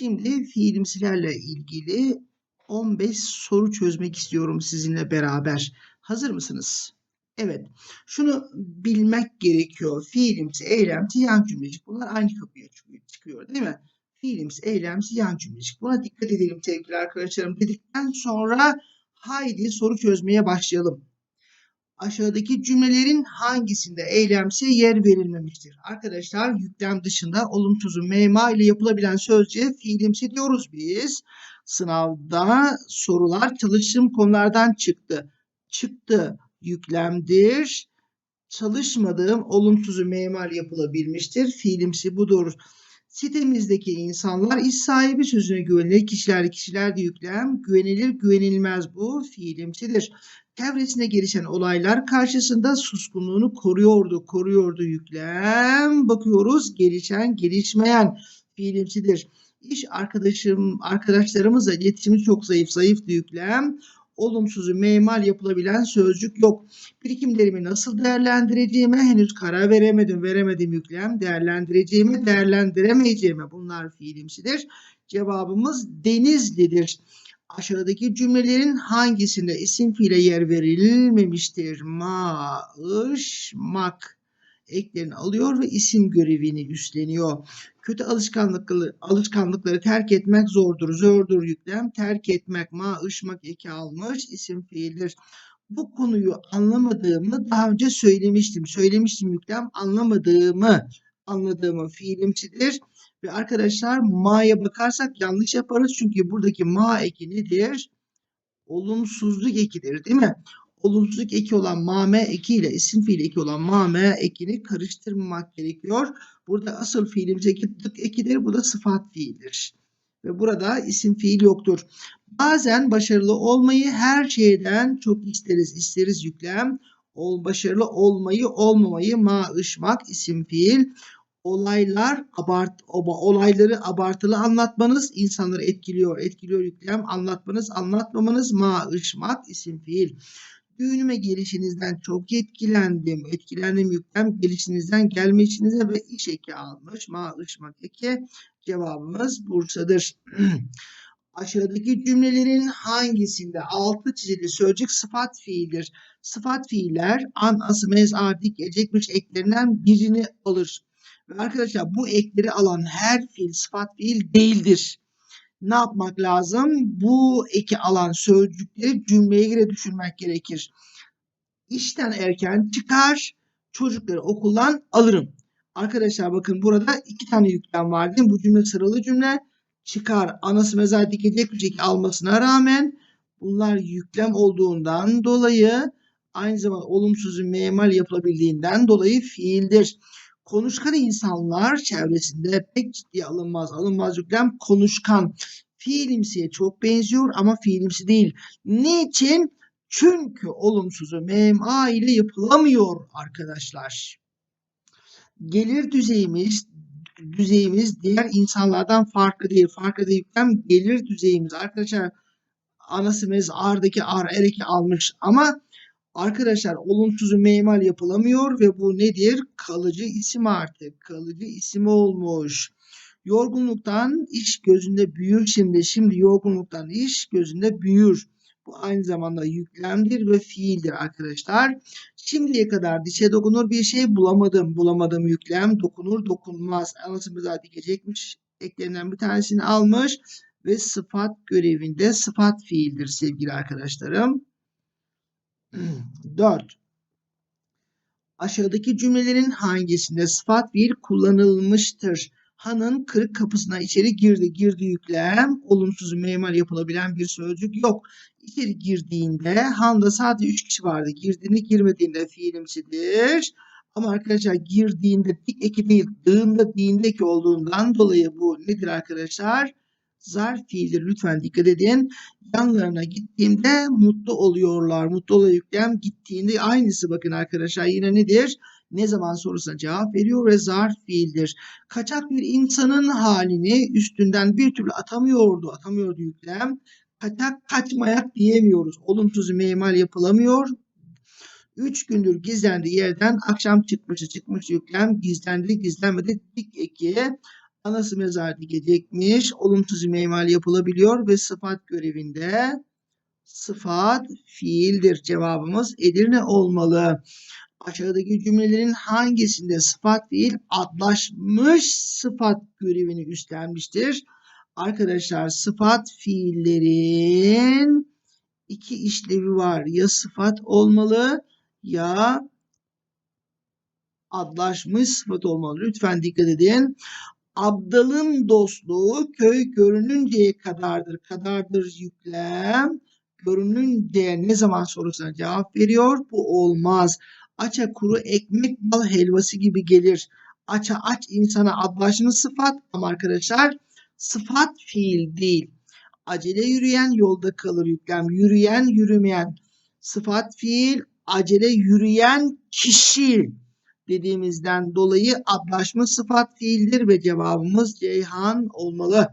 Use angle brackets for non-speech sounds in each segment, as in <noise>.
Şimdi fiilimsilerle ilgili 15 soru çözmek istiyorum sizinle beraber. Hazır mısınız? Evet. Şunu bilmek gerekiyor. Fiilimsi, eylemsi, yan cümlecik. Bunlar aynı kapıya çıkıyor, değil mi? Fiilimsi, eylemsi, yan cümlecik. Buna dikkat edelim sevgili arkadaşlarım. Dedikten sonra haydi soru çözmeye başlayalım. Aşağıdaki cümlelerin hangisinde eylemsi yer verilmemiştir? Arkadaşlar yüklem dışında olumsuzu mema ile yapılabilen sözcüğe fiilimsi diyoruz biz. Sınavda sorular çalıştığım konulardan çıktı. Çıktı yüklemdir. Çalışmadığım olumsuzu memal yapılabilmiştir. Fiilimsi budur. Sitemizdeki insanlar iş sahibi sözüne güvenilir. Kişiler kişiler de yüklem. Güvenilir güvenilmez bu fiilimsidir. Çevresinde gelişen olaylar karşısında suskunluğunu koruyordu. Koruyordu yüklem. Bakıyoruz gelişen gelişmeyen fiilimsidir. İş arkadaşım arkadaşlarımızla iletişimi çok zayıf. Zayıf yüklem. Olumsuzu memal yapılabilen sözcük yok. Birikimlerimi nasıl değerlendireceğime henüz karar veremedim. Veremedim yüklem. Değerlendireceğimi, değerlendiremeyeceğime bunlar fiilimsidir. Cevabımız Denizli'dir. Aşağıdaki cümlelerin hangisinde isim fiile yer verilmemiştir? Ma, ış, mak eklerini alıyor ve isim görevini üstleniyor. Kötü alışkanlıkları, alışkanlıkları terk etmek zordur. Zordur yüklem. Terk etmek, ma, ışmak eki almış isim fiildir. Bu konuyu anlamadığımı daha önce söylemiştim. Söylemiştim yüklem anlamadığımı anladığımı fiilimsidir. Ve arkadaşlar ma'ya bakarsak yanlış yaparız. Çünkü buradaki ma eki nedir? Olumsuzluk ekidir değil mi? Olumsuzluk eki olan mame eki ile isim fiili eki olan mame ekini karıştırmamak gerekiyor. Burada asıl fiilimiz eki dık ekidir. Bu da sıfat fiildir. Ve burada isim fiil yoktur. Bazen başarılı olmayı her şeyden çok isteriz. İsteriz yüklem. Ol, başarılı olmayı, olmamayı, ma, ışmak, isim fiil olaylar abart olayları abartılı anlatmanız insanları etkiliyor. Etkiliyor yüklem anlatmanız, anlatmamanız ma ışmak isim fiil. Düğünüme gelişinizden çok etkilendim. Etkilendim yüklem gelişinizden gelmişinize ve iş eki almış. Ma ışmak eki cevabımız Bursa'dır. <clears throat> Aşağıdaki cümlelerin hangisinde altı çizili sözcük sıfat fiildir? Sıfat fiiller an, ası, mez, ar, dik, ecekmiş eklerinden birini alır. Ve arkadaşlar bu ekleri alan her fiil sıfat fiil değildir. Ne yapmak lazım? Bu eki alan sözcükleri cümleye göre düşünmek gerekir. İşten erken çıkar, çocukları okuldan alırım. Arkadaşlar bakın burada iki tane yüklem var değil mi? Bu cümle sıralı cümle. Çıkar anası mezar dikecek bir almasına rağmen bunlar yüklem olduğundan dolayı aynı zamanda olumsuzun memal yapılabildiğinden dolayı fiildir. Konuşkan insanlar çevresinde pek ciddiye alınmaz. Alınmaz yüklem konuşkan. Fiilimsiye çok benziyor ama fiilimsi değil. Niçin? Çünkü olumsuzu mema ile yapılamıyor arkadaşlar. Gelir düzeyimiz düzeyimiz diğer insanlardan farklı değil. Farklı değil. Hem gelir düzeyimiz arkadaşlar anası mez ardaki ar ereki almış ama Arkadaşlar olumsuzu meymal yapılamıyor ve bu nedir? Kalıcı isim artık. Kalıcı isim olmuş. Yorgunluktan iş gözünde büyür şimdi. Şimdi yorgunluktan iş gözünde büyür. Bu aynı zamanda yüklemdir ve fiildir arkadaşlar. Şimdiye kadar dişe dokunur bir şey bulamadım. Bulamadım yüklem dokunur dokunmaz. Anlatımı zaten dikecekmiş. Eklerinden bir tanesini almış ve sıfat görevinde sıfat fiildir sevgili arkadaşlarım. <clears throat> 4. Aşağıdaki cümlelerin hangisinde sıfat bir kullanılmıştır? Han'ın kırık kapısına içeri girdi. Girdi yüklem. Olumsuz memal yapılabilen bir sözcük yok. İçeri girdiğinde Han'da sadece 3 kişi vardı. Girdiğinde girmediğinde fiilimsidir. Ama arkadaşlar girdiğinde dik eki değil, dığında eki olduğundan dolayı bu nedir arkadaşlar? Zarf fiildir. Lütfen dikkat edin yanlarına gittiğimde mutlu oluyorlar. Mutlu oluyor yüklem gittiğinde aynısı bakın arkadaşlar yine nedir? Ne zaman sorusuna cevap veriyor ve zarf fiildir. Kaçak bir insanın halini üstünden bir türlü atamıyordu. Atamıyordu yüklem. Kaçak kaçmayak diyemiyoruz. Olumsuz meymal yapılamıyor. Üç gündür gizlendi yerden akşam çıkmışı çıkmış yüklem gizlendi gizlenmedi dik eki Anası mezar dikecekmiş. Olumsuz imemal yapılabiliyor ve sıfat görevinde sıfat fiildir. Cevabımız Edirne olmalı. Aşağıdaki cümlelerin hangisinde sıfat fiil adlaşmış sıfat görevini üstlenmiştir? Arkadaşlar sıfat fiillerin iki işlevi var. Ya sıfat olmalı ya adlaşmış sıfat olmalı. Lütfen dikkat edin. Abdal'ın dostluğu köy görününceye kadardır. Kadardır yüklem. Görününceye ne zaman sorusuna cevap veriyor. Bu olmaz. Aça kuru ekmek bal helvası gibi gelir. Aça aç insana adlaşmış sıfat ama arkadaşlar sıfat fiil değil. Acele yürüyen yolda kalır yüklem. Yürüyen yürümeyen. Sıfat fiil acele yürüyen kişi dediğimizden dolayı adlaşma sıfat fiildir ve cevabımız Ceyhan olmalı.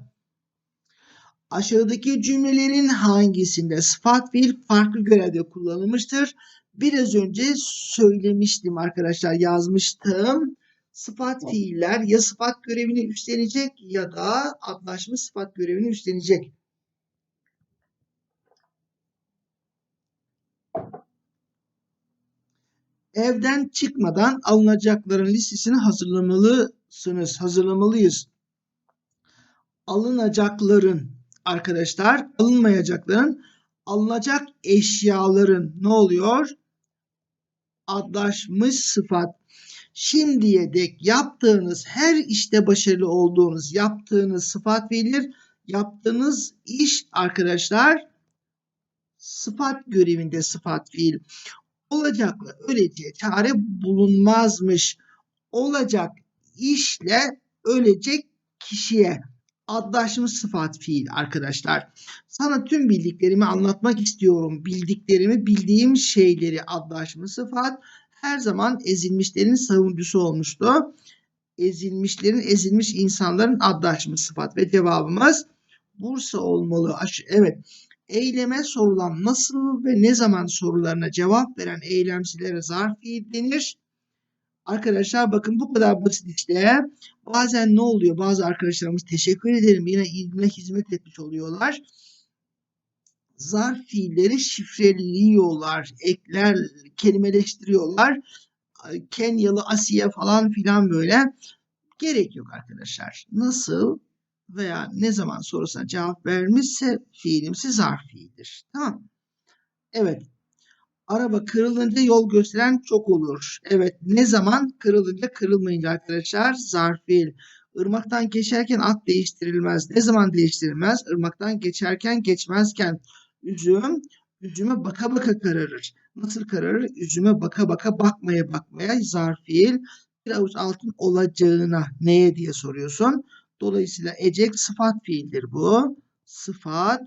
Aşağıdaki cümlelerin hangisinde sıfat fiil farklı görevde kullanılmıştır? Biraz önce söylemiştim arkadaşlar yazmıştım. Sıfat fiiller ya sıfat görevini üstlenecek ya da adlaşma sıfat görevini üstlenecek. Evden çıkmadan alınacakların listesini hazırlamalısınız. Hazırlamalıyız. Alınacakların arkadaşlar alınmayacakların alınacak eşyaların ne oluyor? Adlaşmış sıfat. Şimdiye dek yaptığınız her işte başarılı olduğunuz yaptığınız sıfat verilir. Yaptığınız iş arkadaşlar sıfat görevinde sıfat fiil olacakla öleceğe çare bulunmazmış. Olacak işle ölecek kişiye adlaşmış sıfat fiil arkadaşlar. Sana tüm bildiklerimi anlatmak istiyorum. Bildiklerimi, bildiğim şeyleri adlaşmış sıfat her zaman ezilmişlerin savunucusu olmuştu. Ezilmişlerin, ezilmiş insanların adlaşmış sıfat ve cevabımız Bursa olmalı. Evet eyleme sorulan nasıl ve ne zaman sorularına cevap veren eylemsilere zarf fiil denir. Arkadaşlar bakın bu kadar basit işte. Bazen ne oluyor? Bazı arkadaşlarımız teşekkür ederim yine ilme hizmet etmiş oluyorlar. Zarf fiilleri şifreliyorlar, ekler, kelimeleştiriyorlar. Kenyalı Asiye falan filan böyle. Gerek yok arkadaşlar. Nasıl veya ne zaman sorusuna cevap vermişse fiilimsi zarf fiildir. Tamam Evet. Araba kırılınca yol gösteren çok olur. Evet. Ne zaman kırılınca kırılmayınca arkadaşlar zarf fiil. Irmaktan geçerken at değiştirilmez. Ne zaman değiştirilmez? Irmaktan geçerken geçmezken. Üzüm, üzüme baka baka kararır. Nasıl kararır? Üzüme baka baka bakmaya bakmaya zarf fiil. Bir avuç altın olacağına neye diye soruyorsun. Dolayısıyla ecek sıfat fiildir bu. Sıfat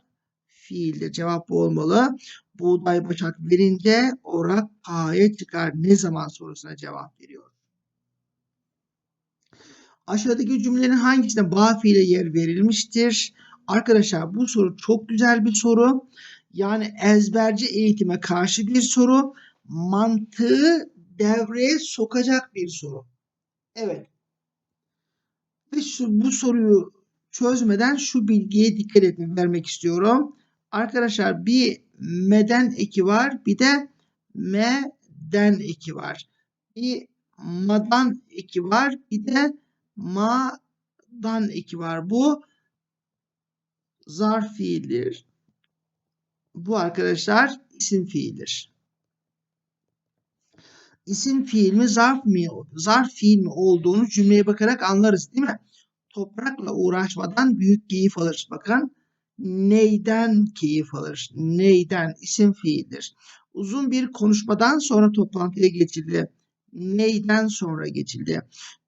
fiildir. Cevap bu olmalı. Buğday başak verince orak A'ya çıkar. Ne zaman sorusuna cevap veriyor. Aşağıdaki cümlelerin hangisine bağ fiile yer verilmiştir? Arkadaşlar bu soru çok güzel bir soru. Yani ezberci eğitime karşı bir soru. Mantığı devreye sokacak bir soru. Evet. Ve şu, bu soruyu çözmeden şu bilgiye dikkat etmek vermek istiyorum. Arkadaşlar bir meden eki var bir de meden eki var. Bir madan eki var bir de madan eki var. Bu zarf fiildir. Bu arkadaşlar isim fiildir. İsim fiil mi zarf mi zarf fiil mi olduğunu cümleye bakarak anlarız değil mi? Toprakla uğraşmadan büyük keyif alır. Bakın neyden keyif alır? Neyden isim fiildir. Uzun bir konuşmadan sonra toplantıya geçildi. Neyden sonra geçildi?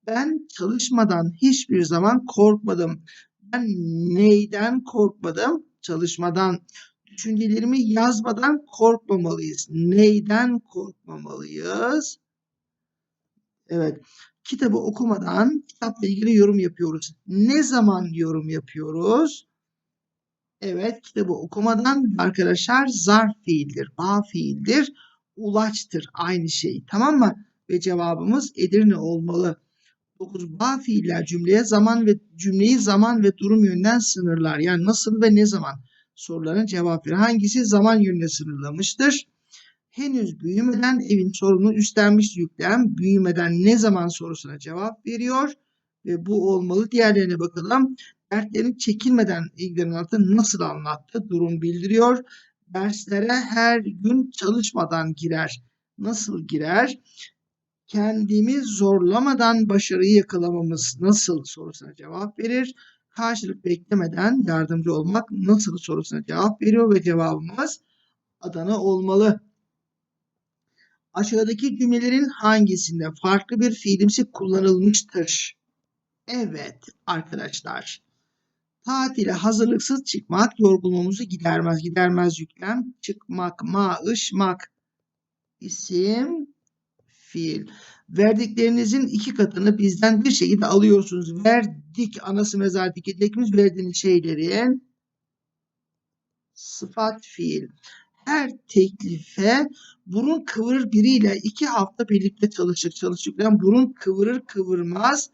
Ben çalışmadan hiçbir zaman korkmadım. Ben neyden korkmadım? Çalışmadan. Düşüncelerimi yazmadan korkmamalıyız. Neyden korkmamalıyız? Evet. Kitabı okumadan kitapla ilgili yorum yapıyoruz. Ne zaman yorum yapıyoruz? Evet, kitabı okumadan arkadaşlar zarf fiildir, bağ fiildir, ulaçtır aynı şey. Tamam mı? Ve cevabımız Edirne olmalı. 9. Bağ fiiller cümleye zaman ve cümleyi zaman ve durum yönünden sınırlar. Yani nasıl ve ne zaman soruların cevap verir. Hangisi zaman yönüne sınırlamıştır? Henüz büyümeden evin sorumluluğunu üstlenmiş yüklem büyümeden ne zaman sorusuna cevap veriyor ve bu olmalı. Diğerlerine bakalım. Dertlerini çekinmeden ilgilenen anlattı. Nasıl anlattı? Durum bildiriyor. Derslere her gün çalışmadan girer. Nasıl girer? Kendimi zorlamadan başarıyı yakalamamız nasıl sorusuna cevap verir. Karşılık beklemeden yardımcı olmak nasıl sorusuna cevap veriyor ve cevabımız Adana olmalı. Aşağıdaki cümlelerin hangisinde farklı bir fiilimsi kullanılmıştır? Evet arkadaşlar. Tatile hazırlıksız çıkmak yorgunluğumuzu gidermez. Gidermez yüklem. Çıkmak, maışmak. İsim, fiil. Verdiklerinizin iki katını bizden bir şekilde alıyorsunuz. Verdik anası mezar dikecekmiş. Verdiğiniz şeylerin sıfat fiil. Her teklife burun kıvırır biriyle iki hafta birlikte çalışır. Çalışırken burun kıvırır kıvırmaz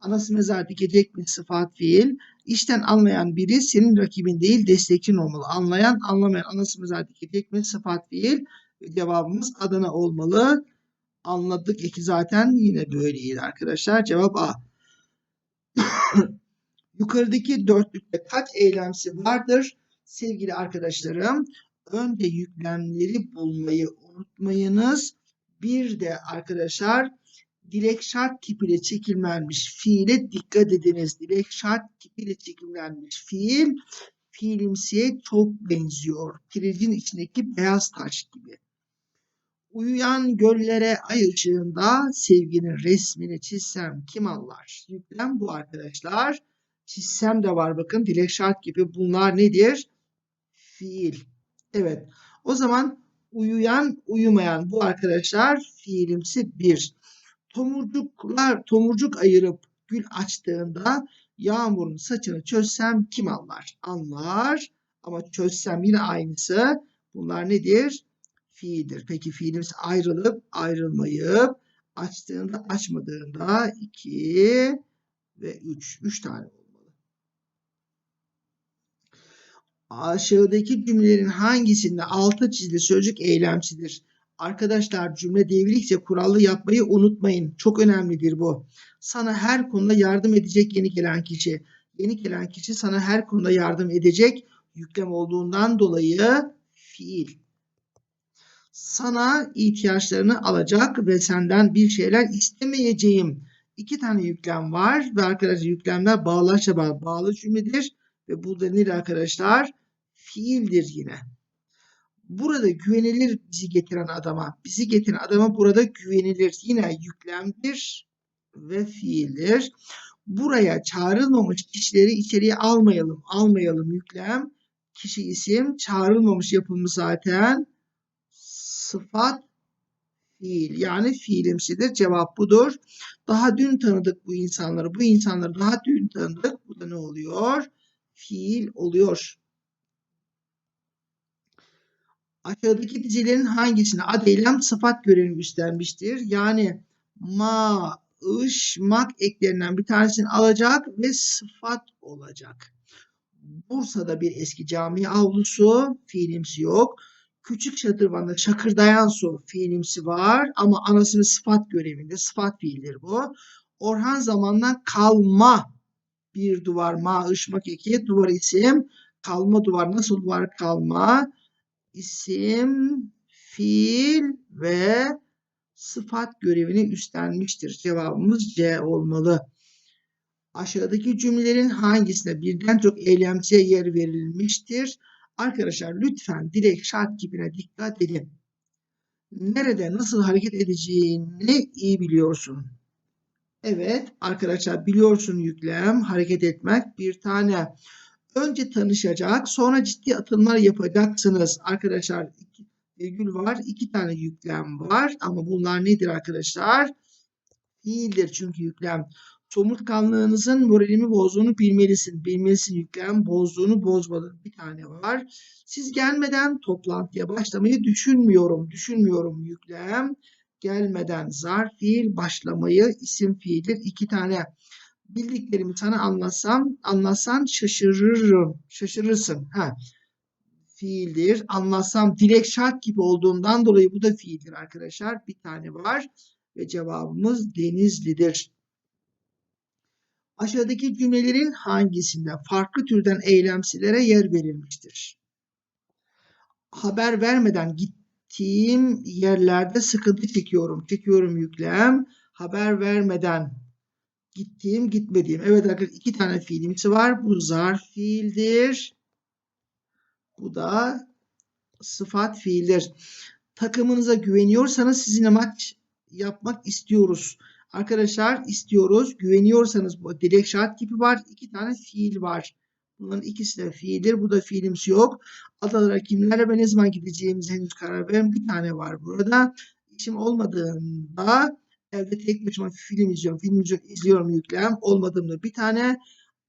anası mezar dikecek mi sıfat fiil. İşten anlayan biri senin rakibin değil destekçin olmalı. Anlayan anlamayan anası mezar dikecek mi sıfat fiil. Cevabımız Adana olmalı. Anladık eki zaten yine böyleydi arkadaşlar. Cevap A. <coughs> Yukarıdaki dörtlükte kaç eylemsi vardır? Sevgili arkadaşlarım önce yüklemleri bulmayı unutmayınız. Bir de arkadaşlar dilek şart tipiyle çekimlenmiş fiile dikkat ediniz. Dilek şart tipiyle çekimlenmiş fiil fiilimsiye çok benziyor. Pirincin içindeki beyaz taş gibi. Uyuyan göllere ay ışığında sevginin resmini çizsem kim anlar? Yüklem bu arkadaşlar. Çizsem de var bakın dilek şart gibi. Bunlar nedir? Fiil. Evet. O zaman uyuyan, uyumayan bu arkadaşlar fiilimsi bir. Tomurcuklar, tomurcuk ayırıp gül açtığında yağmurun saçını çözsem kim anlar? Anlar. Ama çözsem yine aynısı. Bunlar nedir? Fiildir. Peki fiilimiz ayrılıp ayrılmayıp açtığında açmadığında 2 ve 3. 3 tane olmalı. Aşağıdaki cümlelerin hangisinde altı çizili sözcük eylemsidir? Arkadaşlar cümle devrilikse kurallı yapmayı unutmayın. Çok önemlidir bu. Sana her konuda yardım edecek yeni gelen kişi. Yeni gelen kişi sana her konuda yardım edecek. Yüklem olduğundan dolayı fiil. Sana ihtiyaçlarını alacak ve senden bir şeyler istemeyeceğim. İki tane yüklem var ve arkadaşlar yüklemler bağlaçla bağlı, bağlı cümledir. Ve bu da nedir arkadaşlar? Fiildir yine. Burada güvenilir bizi getiren adama. Bizi getiren adama burada güvenilir. Yine yüklemdir ve fiildir. Buraya çağrılmamış kişileri içeriye almayalım. Almayalım yüklem. Kişi isim çağrılmamış yapımı zaten. Sıfat fiil yani fiilimsidir. Cevap budur. Daha dün tanıdık bu insanları. Bu insanları daha dün tanıdık. Bu da ne oluyor? Fiil oluyor. Aşağıdaki dizilerin hangisine ad eylem sıfat görevini üstlenmiştir? Yani ma, ış, mak eklerinden bir tanesini alacak ve sıfat olacak. Bursa'da bir eski cami avlusu, fiilimsi yok. Küçük şadırvanda şakırdayan su fiilimsi var ama anasının sıfat görevinde sıfat fiildir bu. Orhan zamandan kalma bir duvar ma ışmak eki duvar isim kalma duvar nasıl duvar kalma isim fiil ve sıfat görevini üstlenmiştir. Cevabımız C olmalı. Aşağıdaki cümlelerin hangisine birden çok eylemsiye yer verilmiştir? Arkadaşlar lütfen direkt şart kipine dikkat edin. Nerede nasıl hareket edeceğini iyi biliyorsun. Evet arkadaşlar biliyorsun yüklem hareket etmek bir tane. Önce tanışacak sonra ciddi atımlar yapacaksınız. Arkadaşlar virgül var iki tane yüklem var ama bunlar nedir arkadaşlar? Fiildir çünkü yüklem somurtkanlığınızın moralimi bozduğunu bilmelisin. Bilmelisin yüklem bozduğunu bozmadığını bir tane var. Siz gelmeden toplantıya başlamayı düşünmüyorum. Düşünmüyorum yüklem. gelmeden zar fiil başlamayı isim fiildir. İki tane bildiklerimi sana anlatsam, anlatsan şaşırırım. Şaşırırsın. Ha. Fiildir. Anlatsam dilek şart gibi olduğundan dolayı bu da fiildir arkadaşlar. Bir tane var ve cevabımız Denizli'dir. Aşağıdaki cümlelerin hangisinde farklı türden eylemsilere yer verilmiştir? Haber vermeden gittiğim yerlerde sıkıntı çekiyorum. Çekiyorum yüklem. Haber vermeden gittiğim, gitmediğim. Evet arkadaşlar iki tane fiilimsi var. Bu zarf fiildir. Bu da sıfat fiildir. Takımınıza güveniyorsanız sizinle maç yapmak istiyoruz. Arkadaşlar istiyoruz. Güveniyorsanız bu dilek şart gibi var. İki tane fiil var. Bunların ikisi de fiildir. Bu da fiilimsi yok. Adalara kimlerle ve ne zaman gideceğimize henüz karar veren bir tane var burada. İşim olmadığında evde tek başıma film izliyorum. Film izliyorum, yüklem. Olmadığımda bir tane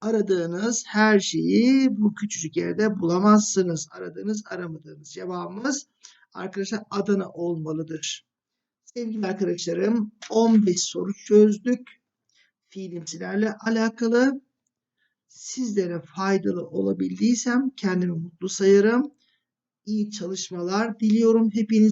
aradığınız her şeyi bu küçücük yerde bulamazsınız. Aradığınız aramadığınız cevabımız arkadaşlar Adana olmalıdır. Sevgili arkadaşlarım 15 soru çözdük. Fiilimsilerle alakalı. Sizlere faydalı olabildiysem kendimi mutlu sayarım. İyi çalışmalar diliyorum hepiniz.